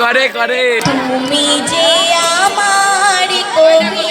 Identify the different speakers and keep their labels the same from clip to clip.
Speaker 1: করে করে।
Speaker 2: তুমি যে আমার কবি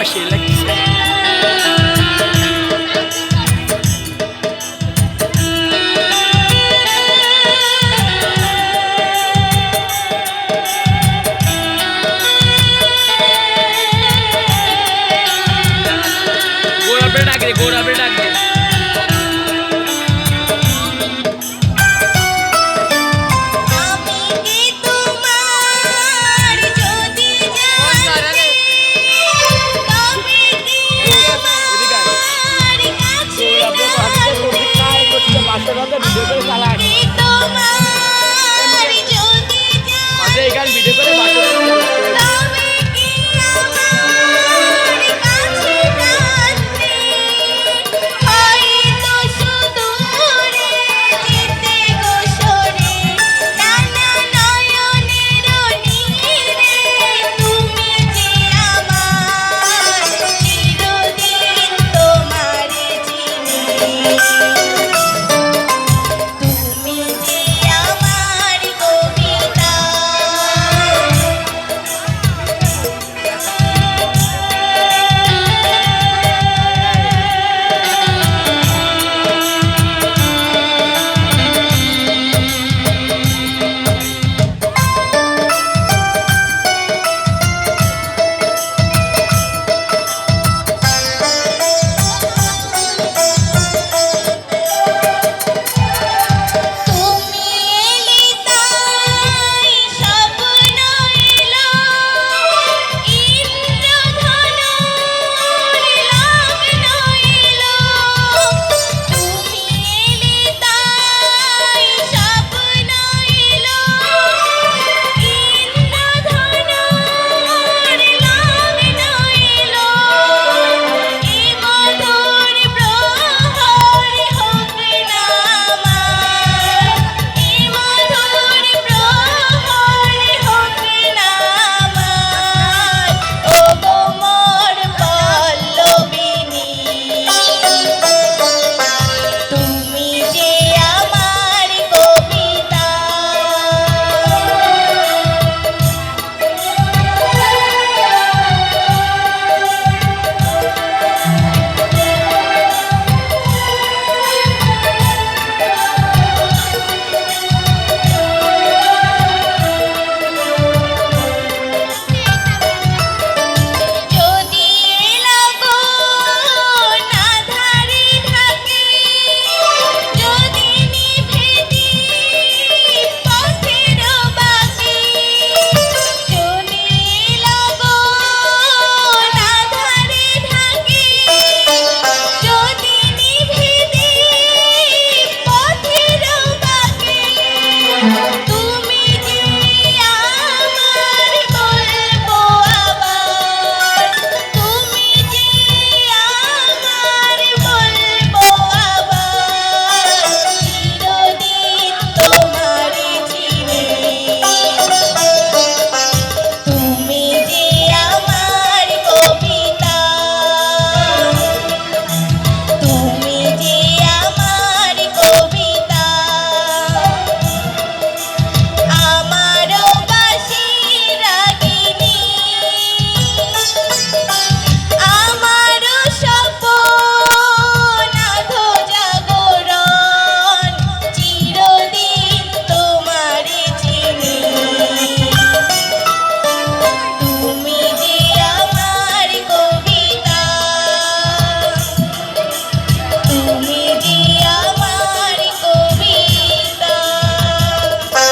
Speaker 2: আমার
Speaker 1: সেই লাগছে গোড়া বেড়া ডাক দে গোড়া বেড়া ডাক দে